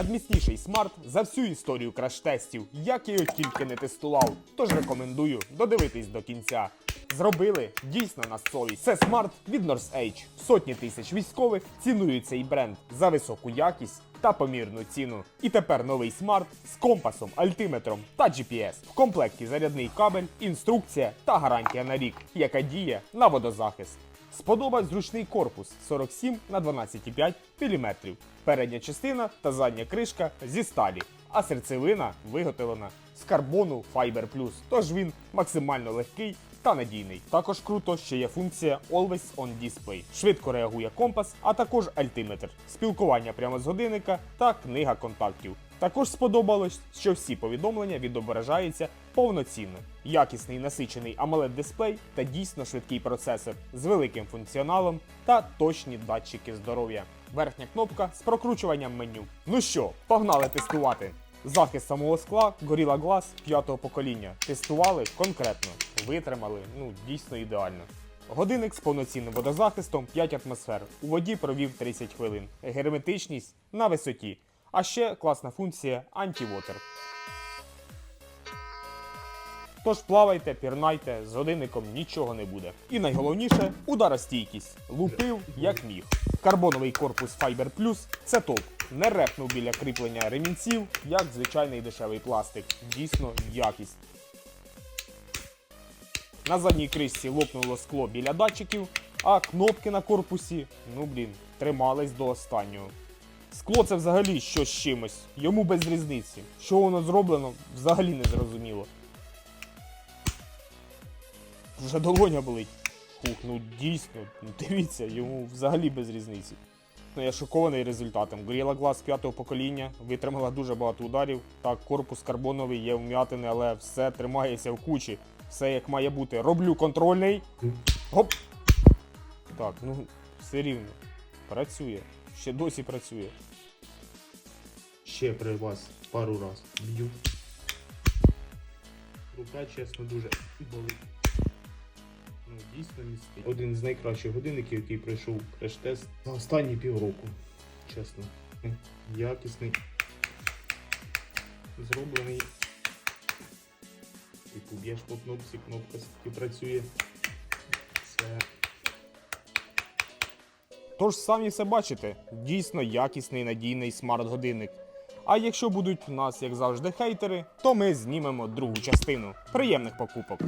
Надмісніший смарт за всю історію краш-тестів, як я його тільки не тестував. Тож рекомендую додивитись до кінця. Зробили дійсно на совість. Це смарт від North Edge. Сотні тисяч військових цінують цей бренд за високу якість та помірну ціну. І тепер новий смарт з компасом, альтиметром та GPS. В комплекті зарядний кабель, інструкція та гарантія на рік, яка діє на водозахист. Сподобав зручний корпус 47 на 12,5 мм. Передня частина та задня кришка зі сталі, а серцевина виготовлена з карбону Fiber Plus, тож він максимально легкий та надійний. Також круто, що є функція Always On Display. Швидко реагує компас, а також альтиметр, спілкування прямо з годинника та книга контактів. Також сподобалось, що всі повідомлення відображаються повноцінно. Якісний насичений amoled дисплей та дійсно швидкий процесор з великим функціоналом та точні датчики здоров'я. Верхня кнопка з прокручуванням меню. Ну що, погнали тестувати. Захист самого скла Gorilla Glass п'ятого покоління. Тестували конкретно, витримали, ну дійсно ідеально. Годинник з повноцінним водозахистом 5 атмосфер. У воді провів 30 хвилин. Герметичність на висоті. А ще класна функція антивотер. Тож плавайте, пірнайте, з годинником нічого не буде. І найголовніше ударостійкість. Лупив як міг. Карбоновий корпус Fiber Plus це топ. Не репнув біля кріплення ремінців, як звичайний дешевий пластик. Дійсно якість. На задній кришці лопнуло скло біля датчиків, а кнопки на корпусі, ну блін, тримались до останнього. Скло це взагалі щось з чимось, йому без різниці. Що воно зроблено, взагалі не зрозуміло. Вже долоня болить. Хух, ну дійсно, дивіться, йому взагалі без різниці. Ну, я шокований результатом. Gorilla Glass п'ятого покоління витримала дуже багато ударів. Так, корпус карбоновий є вм'ятини, але все тримається в кучі. Все як має бути. Роблю контрольний. Гоп! Так, ну все рівно. Працює. Ще досі працює. Ще при вас пару раз б'ю. Рука, чесно, дуже болить. Ну, дійсно містить. Один з найкращих годинників, який пройшов креш-тест за останні півроку. Чесно. Якісний. Зроблений. Типу б'єш по кнопці, кнопка працює. Це Тож самі все бачите, дійсно якісний надійний смарт-годинник. А якщо будуть у нас, як завжди, хейтери, то ми знімемо другу частину. Приємних покупок!